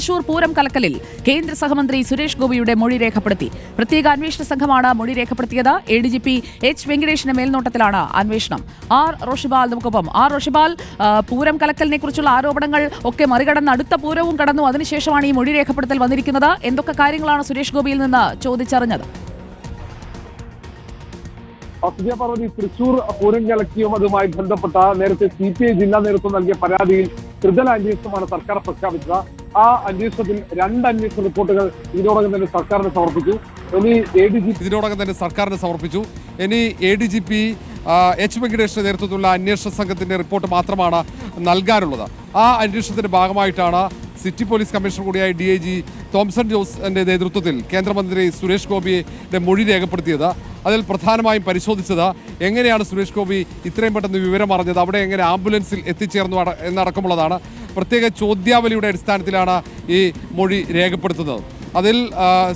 തൃശൂർ പൂരം കലക്കലിൽ കേന്ദ്ര സഹമന്ത്രി സുരേഷ് ഗോപിയുടെ മൊഴി രേഖപ്പെടുത്തി. പ്രത്യേക അന്വേഷണ സംഘമാണ് മൊഴി രേഖപ്പെടുത്തിയത്. A D G P H വെങ്കടേഷിന്റെ മേൽനോട്ടത്തിലാണ് അന്വേഷണം. ആർ റോഷിബാൽ നമുക്കൊപ്പം. ആർ റോഷിബാൽ പൂരം കലക്കലിനെ കുറിച്ചുള്ള ആരോപണങ്ങൾ ഒക്കെ മറികടന്ന് അടുത്ത പൂരവും കടന്നു. അതിനുശേഷമാണ് ഈ മൊഴി രേഖപ്പെടുത്തൽ വന്നിരിക്കുന്നത്. എന്തൊക്കെ കാര്യങ്ങളാണ് സുരേഷ് ഗോപിയിൽ നിന്ന് ചോദിച്ചറിഞ്ഞത്? അസുജ പറഞ്ഞു തൃശൂർ പൂരം കലക്കിയും അതുമായി ബന്ധപ്പെട്ട നേരത്തെ സി പി ഐ ജില്ലാ നേതൃത്വം നൽകിയ പരാതിയിൽ ത്രിതല അന്വേഷണമാണ് സർക്കാർ പ്രഖ്യാപിച്ചത്. ആ അന്വേഷണത്തിൽ രണ്ട് അന്വേഷണ റിപ്പോർട്ടുകൾ ഇതിനോടകം തന്നെ സർക്കാരിന് സമർപ്പിച്ചു. ഇനി എ ഡി ജി ഇതിനോടകം തന്നെ സർക്കാരിന് സമർപ്പിച്ചു. ഇനി A D G P H വെങ്കടേഷിന്റെ നേതൃത്വത്തിലുള്ള അന്വേഷണ സംഘത്തിന്റെ റിപ്പോർട്ട് മാത്രമാണ് നൽകാനുള്ളത്. ആ അന്വേഷണത്തിന്റെ ഭാഗമായിട്ടാണ് സിറ്റി പോലീസ് കമ്മീഷണർ കൂടിയായ ഡി ഐ ജി തോംസൺ ജോസിന്റെ നേതൃത്വത്തിൽ കേന്ദ്രമന്ത്രി സുരേഷ് ഗോപിയുടെ മൊഴി രേഖപ്പെടുത്തിയത്. അതിൽ പ്രധാനമായും പരിശോധിച്ചത് എങ്ങനെയാണ് സുരേഷ് ഗോപി ഇത്രയും പെട്ടെന്ന് വിവരം അറിഞ്ഞത് അവിടെ എങ്ങനെ ആംബുലൻസിൽ എത്തിച്ചേർന്നു എന്നടക്കമുള്ളതാണ്. പ്രത്യേക ചോദ്യാവലിയുടെ അടിസ്ഥാനത്തിലാണ് ഈ മൊഴി രേഖപ്പെടുത്തുന്നത്. അതിൽ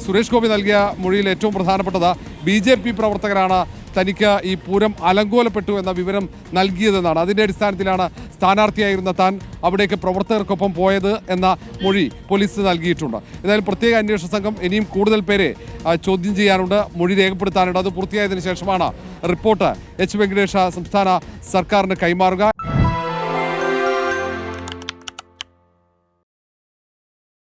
സുരേഷ് ഗോപി നൽകിയ മൊഴിയിൽ ഏറ്റവും പ്രധാനപ്പെട്ടത് ബി ജെ പി പ്രവർത്തകരാണ് തനിക്ക് ഈ പൂരം അലങ്കോലപ്പെട്ടു എന്ന വിവരം നൽകിയതെന്നാണ്. അതിന്റെ അടിസ്ഥാനത്തിലാണ് സ്ഥാനാർത്ഥിയായിരുന്ന താൻ അവിടേക്ക് പ്രവർത്തകർക്കൊപ്പം പോയത് എന്ന മൊഴി പോലീസ് നൽകിയിട്ടുണ്ട്. എന്തായാലും പ്രത്യേക അന്വേഷണ സംഘം ഇനിയും കൂടുതൽ പേരെ ചോദ്യം ചെയ്യാനുണ്ട് മൊഴി രേഖപ്പെടുത്താനുണ്ട്. അത് പൂർത്തിയായതിനു ശേഷമാണ് റിപ്പോർട്ട് എച്ച് വെങ്കടേഷ സംസ്ഥാന സർക്കാരിന് കൈമാറുക.